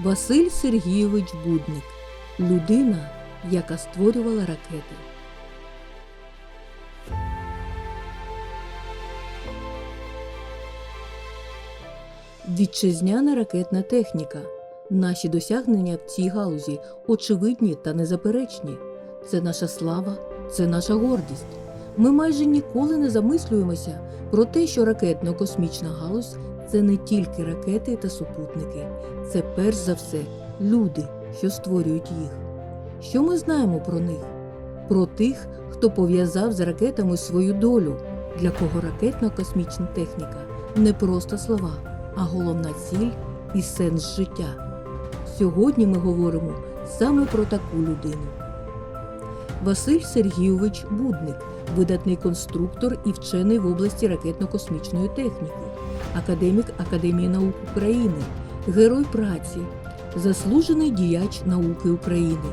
Василь Сергійович Будник людина, яка створювала ракети. Вітчизняна ракетна техніка. Наші досягнення в цій галузі очевидні та незаперечні. Це наша слава, це наша гордість. Ми майже ніколи не замислюємося про те, що ракетно-космічна галузь це не тільки ракети та супутники, це перш за все люди, що створюють їх. Що ми знаємо про них? Про тих, хто пов'язав з ракетами свою долю, для кого ракетно-космічна техніка не просто слова, а головна ціль і сенс життя. Сьогодні ми говоримо саме про таку людину. Василь Сергійович Будник, видатний конструктор і вчений в області ракетно-космічної техніки, академік Академії наук України, герой праці, заслужений діяч науки України.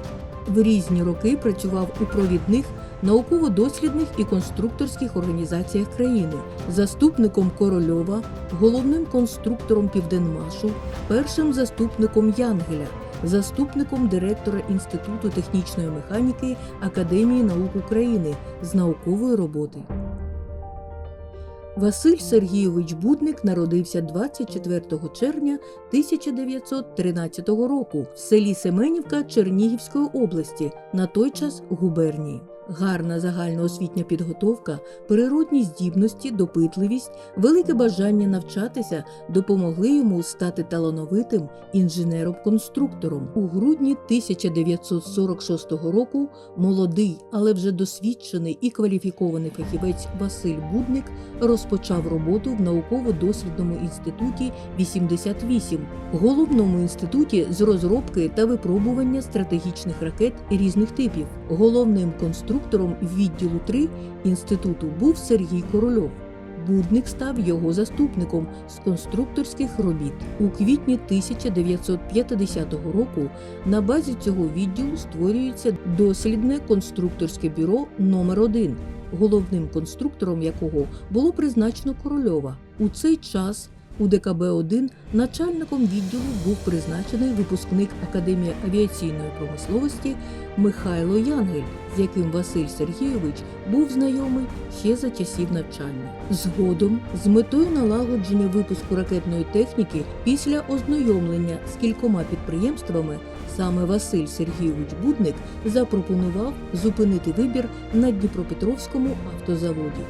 В різні роки працював у провідних науково-дослідних і конструкторських організаціях країни, заступником Корольова, головним конструктором Південмашу, першим заступником Янгеля, заступником директора Інституту технічної механіки Академії наук України з наукової роботи. Василь Сергійович Будник народився 24 червня 1913 року в селі Семенівка Чернігівської області, на той час губернії. Гарна загальноосвітня підготовка, природні здібності, допитливість, велике бажання навчатися допомогли йому стати талановитим інженером-конструктором. У грудні 1946 року молодий, але вже досвідчений і кваліфікований фахівець Василь Будник розпочав роботу в науково-дослідному інституті 88, головному інституті з розробки та випробування стратегічних ракет різних типів. Головним конструктором відділу 3 інституту був Сергій Корольов. Будник став його заступником з конструкторських робіт. У квітні 1950 року на базі цього відділу створюється дослідне конструкторське бюро номер 1 головним конструктором якого було призначено Корольова. У цей час у ДКБ-1 начальником відділу був призначений випускник Академії авіаційної промисловості Михайло Янгель, з яким Василь Сергійович був знайомий ще за часів навчання. Згодом, з метою налагодження випуску ракетної техніки після ознайомлення з кількома підприємствами, саме Василь Сергійович Будник запропонував зупинити вибір на Дніпропетровському автозаводі.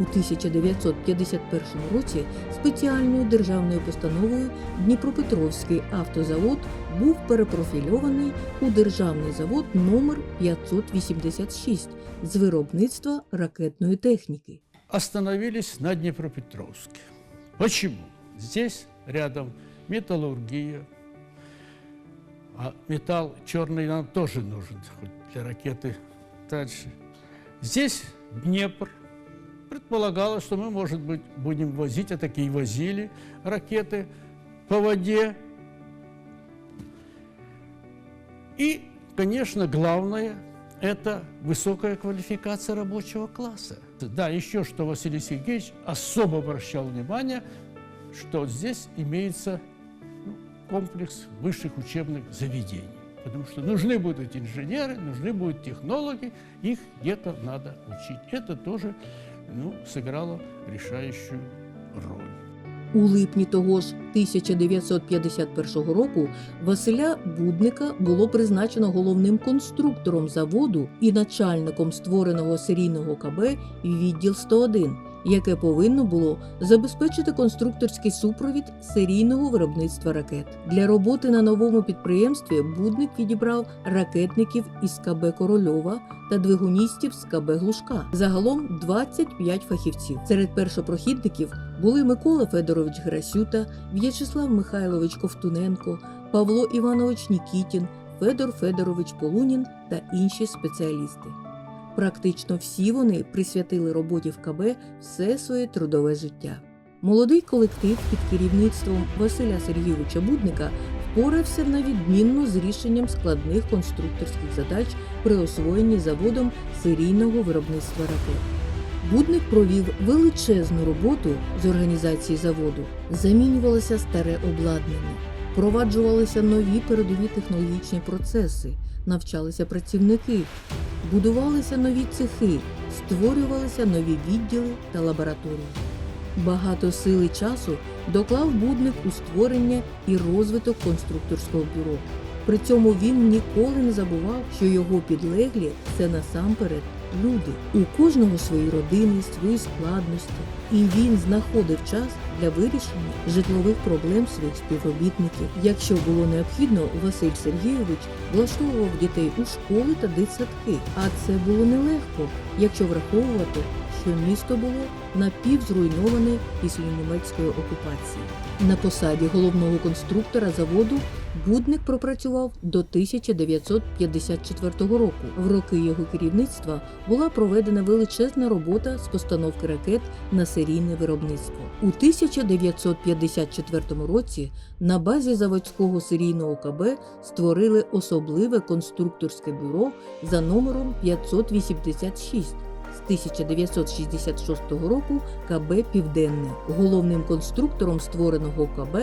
У 1951 році спеціальною державною постановою Дніпропетровський автозавод був перепрофільований у державний завод номер 586 з виробництва ракетної техніки. остановились на Днепропетровске. Почему? Здесь рядом металлургия, а металл черный нам тоже нужен хоть для ракеты. Дальше. Здесь Днепр. Предполагалось, что мы, может быть, будем возить, а такие возили ракеты по воде. И, конечно, главное – это высокая квалификация рабочего класса. Да, еще что Василий Сергеевич особо обращал внимание, что здесь имеется ну, комплекс высших учебных заведений. Потому что нужны будут инженеры, нужны будут технологи, их где-то надо учить. Это тоже ну, сыграло решающую роль. У липні того ж 1951 року Василя Будника було призначено головним конструктором заводу і начальником створеного серійного КБ відділ 101, яке повинно було забезпечити конструкторський супровід серійного виробництва ракет. Для роботи на новому підприємстві Будник відібрав ракетників із КБ Корольова та двигуністів з КБ Глушка. Загалом 25 фахівців. Серед першопрохідників були Микола Федорович Грасюта, В'ячеслав Михайлович Ковтуненко, Павло Іванович Нікітін, Федор Федорович Полунін та інші спеціалісти. Практично всі вони присвятили роботі в КБ все своє трудове життя. Молодий колектив під керівництвом Василя Сергійовича Будника впорався на відмінно з рішенням складних конструкторських задач при освоєнні заводом серійного виробництва ракет. Будник провів величезну роботу з організації заводу. Замінювалося старе обладнання, Впроваджувалися нові передові технологічні процеси, навчалися працівники, будувалися нові цехи, створювалися нові відділи та лабораторії. Багато сили часу доклав будник у створення і розвиток конструкторського бюро. При цьому він ніколи не забував, що його підлеглі це насамперед люди. У кожного свої родини, свої складності, і він знаходив час для вирішення житлових проблем своїх співробітників. Якщо було необхідно, Василь Сергійович влаштовував дітей у школи та дитсадки. А це було нелегко, якщо враховувати, що місто було напівзруйноване після німецької окупації. На посаді головного конструктора заводу Будник пропрацював до 1954 року. В роки його керівництва була проведена величезна робота з постановки ракет на серійне виробництво. У 1954 році на базі заводського серійного КБ створили особливе конструкторське бюро за номером 586. З 1966 року КБ Південне. Головним конструктором створеного КБ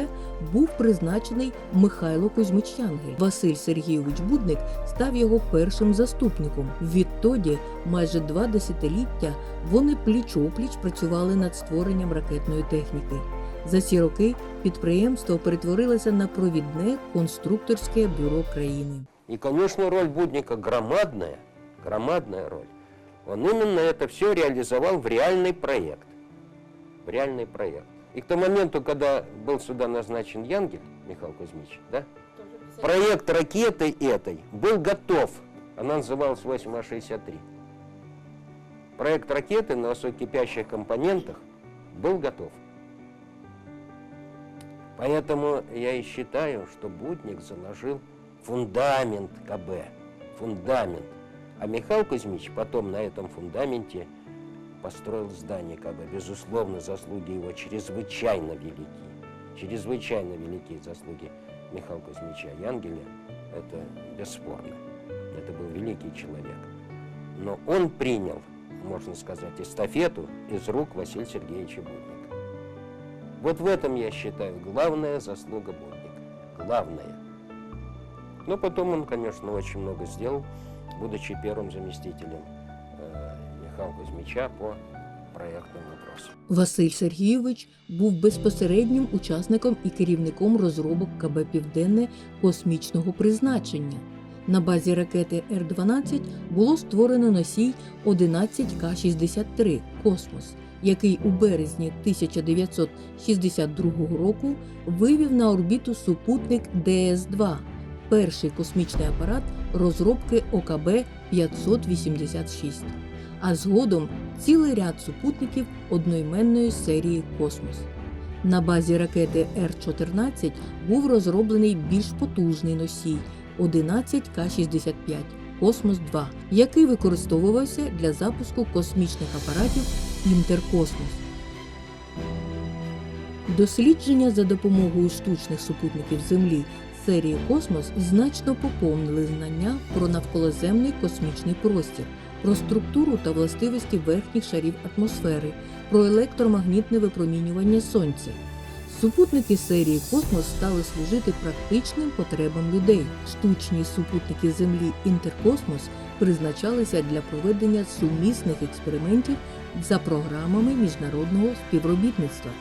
був призначений Михайло Кузьмич Янгель. Василь Сергійович Будник став його першим заступником. Відтоді, майже два десятиліття, вони пліч-опліч працювали над створенням ракетної техніки. За ці роки підприємство перетворилося на провідне конструкторське бюро країни. И, конечно, роль Будника громадная, громадная роль. Он именно это все реализовал в реальный проект. В реальный проект. И к тому моменту, когда был сюда назначен Янгель, Михаил Кузьмич, да, проект ракеты этой был готов. Она называлась 8А63. Проект ракеты на высококипящих компонентах был готов. Поэтому я и считаю, что Будник заложил фундамент КБ. Фундамент. А Михаил Кузьмич потом на этом фундаменте построил здание КБ. Безусловно, заслуги его чрезвычайно велики. Чрезвычайно великие заслуги Михаила Кузьмича Янгеля. Это бесспорно. Это был великий человек. Но он принял, можно сказать, эстафету из рук Василия Сергеевича Будника. Вот в этом, я считаю, главная заслуга Будника. Главная. Но потом он, конечно, очень много сделал, будучи первым заместителем э, Михаила Кузьмича по проектным вопросам. Василь Сергійович був безпосереднім учасником і керівником розробок КБ Південне космічного призначення. На базі ракети Р-12 було створено носій 11К-63 Космос, який у березні 1962 року вивів на орбіту супутник ДС-2, перший космічний апарат розробки ОКБ 586 а згодом цілий ряд супутників одноіменної серії Космос. На базі ракети Р-14 був розроблений більш потужний носій 11К-65 Космос 2, який використовувався для запуску космічних апаратів Інтеркосмос. Дослідження за допомогою штучних супутників Землі серії Космос значно поповнили знання про навколоземний космічний простір, про структуру та властивості верхніх шарів атмосфери, про електромагнітне випромінювання Сонця. Супутники серії Космос стали служити практичним потребам людей. Штучні супутники Землі Інтеркосмос призначалися для проведення сумісних експериментів за програмами міжнародного співробітництва.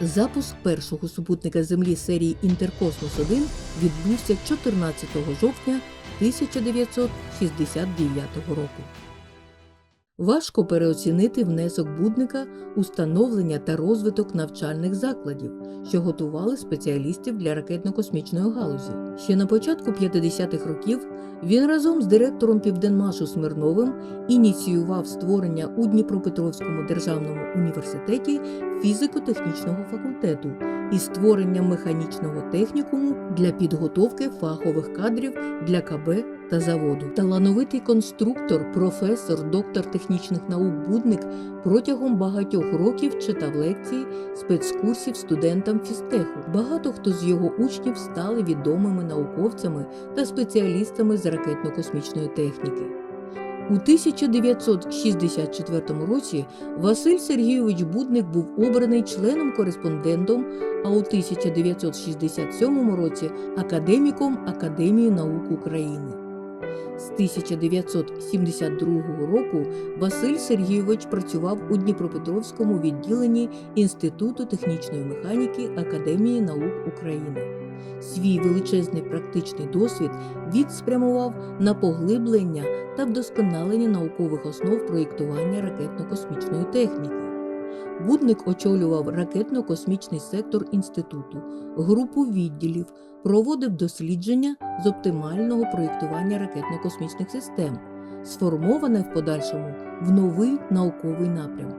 Запуск першого супутника Землі серії Інтеркосмос 1 відбувся 14 жовтня 1969 року. Важко переоцінити внесок будника у становлення та розвиток навчальних закладів, що готували спеціалістів для ракетно-космічної галузі. Ще на початку 50-х років він разом з директором Південмашу Смирновим ініціював створення у Дніпропетровському державному університеті фізико-технічного факультету і створення механічного технікуму для підготовки фахових кадрів для КБ та заводу. Талановитий конструктор, професор, доктор технічних наук Будник протягом багатьох років читав лекції спецкурсів студентам фізтеху. Багато хто з його учнів стали відомими науковцями та спеціалістами з ракетно-космічної техніки. У 1964 році Василь Сергійович Будник був обраний членом-кореспондентом, а у 1967 році академіком Академії наук України. З 1972 року Василь Сергійович працював у Дніпропетровському відділенні Інституту технічної механіки Академії наук України. Свій величезний практичний досвід він спрямував на поглиблення та вдосконалення наукових основ проєктування ракетно-космічної техніки. Будник очолював ракетно-космічний сектор інституту, групу відділів, проводив дослідження з оптимального проєктування ракетно-космічних систем, сформоване в подальшому в новий науковий напрям.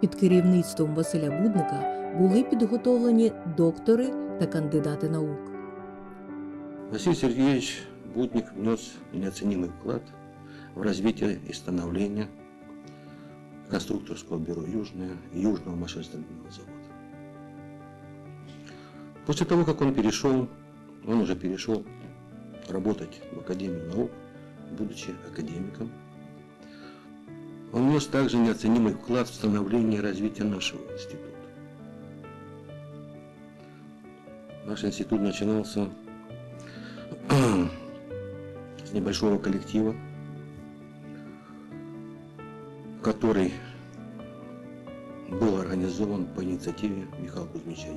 Під керівництвом Василя Будника були підготовлені доктори та кандидати наук. Василий Сергеевич Будник внес неоценимый вклад в развитие и становление конструкторского бюро «Южное» Южного машиностроительного завода. После того, как он перешел, он уже перешел работать в Академию наук, будучи академиком. Он внес также неоценимый вклад в становление и развитие нашего института. Наш институт начинался с небольшого коллектива, который был организован по инициативе Михаила Кузьмича.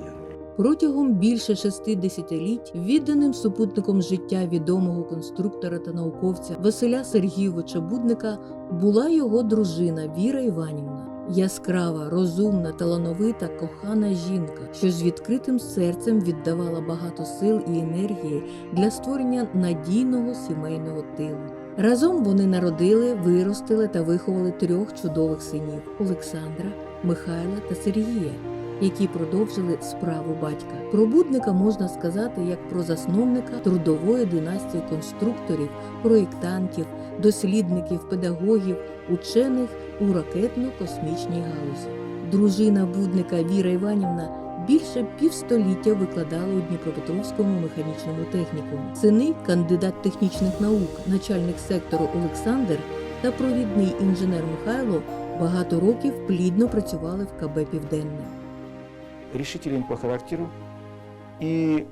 Протягом більше шести десятиліть відданим супутником життя відомого конструктора та науковця Василя Сергійовича Будника була його дружина Віра Іванівна. Яскрава, розумна, талановита, кохана жінка, що з відкритим серцем віддавала багато сил і енергії для створення надійного сімейного тилу. Разом вони народили, виростили та виховали трьох чудових синів Олександра, Михайла та Сергія які продовжили справу батька. Про будника можна сказати як про засновника трудової династії конструкторів, проєктантів, дослідників, педагогів, учених у ракетно-космічній галузі. Дружина будника Віра Іванівна більше півстоліття викладала у Дніпропетровському механічному технікумі. Сини, кандидат технічних наук, начальник сектору Олександр та провідний інженер Михайло багато років плідно працювали в КБ Південне. решителен по характеру, и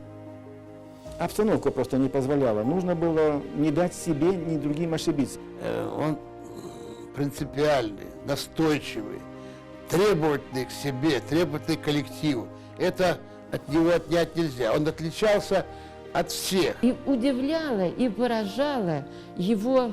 обстановка просто не позволяла. Нужно было не дать себе, ни другим ошибиться. Э, он принципиальный, настойчивый, требовательный к себе, требовательный к коллективу. Это от него отнять нельзя. Он отличался от всех. И удивляла и поражала его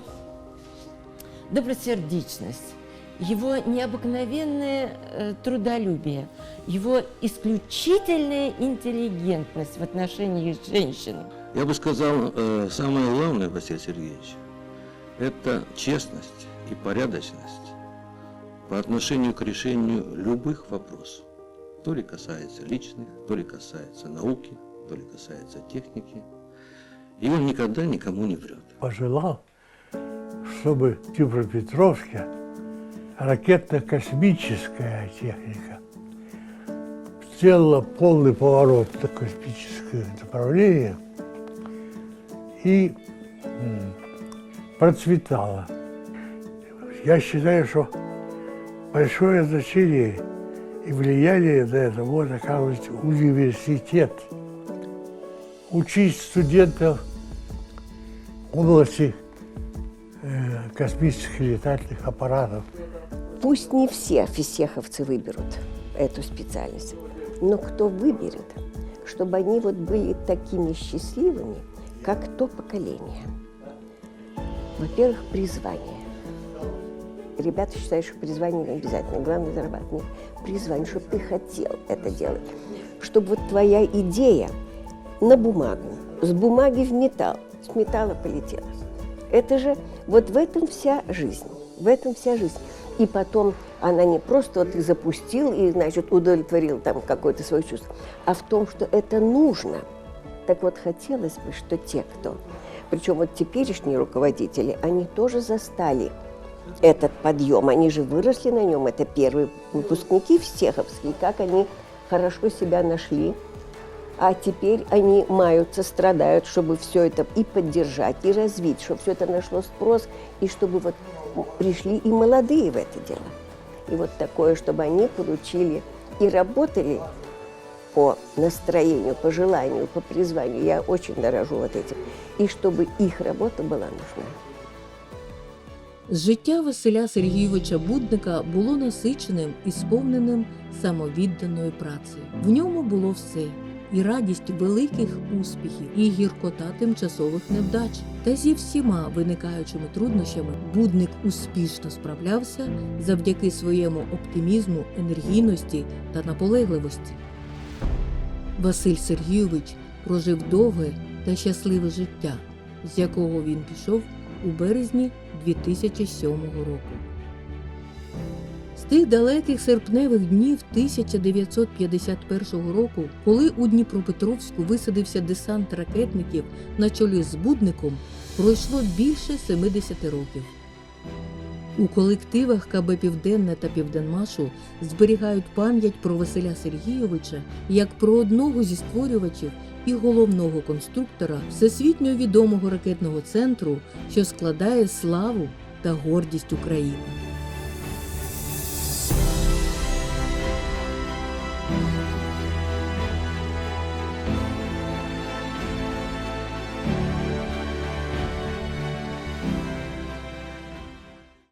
добросердечность, его необыкновенное э, трудолюбие, его исключительная интеллигентность в отношении женщин. Я бы сказал, э, самое главное, Василий Сергеевич, это честность и порядочность по отношению к решению любых вопросов. То ли касается личных, то ли касается науки, то ли касается техники. И он никогда никому не врет. пожелал, чтобы в Днепропетровске ракетно-космическая техника сделала полный поворот на космическое направление и процветала. Я считаю, что большое значение и влияние на это может оказывать университет. Учить студентов области э, космических летательных аппаратов. Пусть не все физтеховцы выберут эту специальность, но кто выберет, чтобы они вот были такими счастливыми, как то поколение. Во-первых, призвание. Ребята считают, что призвание не обязательно, главное зарабатывать. Нет, призвание, чтобы ты хотел это делать, чтобы вот твоя идея на бумагу, с бумаги в металл, с металла полетела. Это же вот в этом вся жизнь, в этом вся жизнь. И потом она не просто вот ты запустил и, значит, удовлетворил там какое-то свое чувство, а в том, что это нужно. Так вот, хотелось бы, что те, кто, причем вот теперешние руководители, они тоже застали этот подъем, они же выросли на нем, это первые выпускники всеховские, как они хорошо себя нашли, а теперь они маются, страдают, чтобы все это и поддержать, и развить, чтобы все это нашло спрос, и чтобы вот пришли и молодые в это дело. И вот такое, чтобы они получили и работали по настроению, по желанию, по призванию. Я очень дорожу вот этим. И чтобы их работа была нужна. Життя Василя Сергійовича Будника було насиченим і сповненим самовідданою працею. В ньому було все. І радість великих успіхів, і гіркота тимчасових невдач. Та зі всіма виникаючими труднощами будник успішно справлявся завдяки своєму оптимізму, енергійності та наполегливості. Василь Сергійович прожив довге та щасливе життя, з якого він пішов у березні 2007 року. З тих далеких серпневих днів 1951 року, коли у Дніпропетровську висадився десант ракетників на чолі з Будником, пройшло більше 70 років. У колективах КБ Південне та Південмашу зберігають пам'ять про Василя Сергійовича як про одного зі створювачів і головного конструктора всесвітньо відомого ракетного центру, що складає славу та гордість України.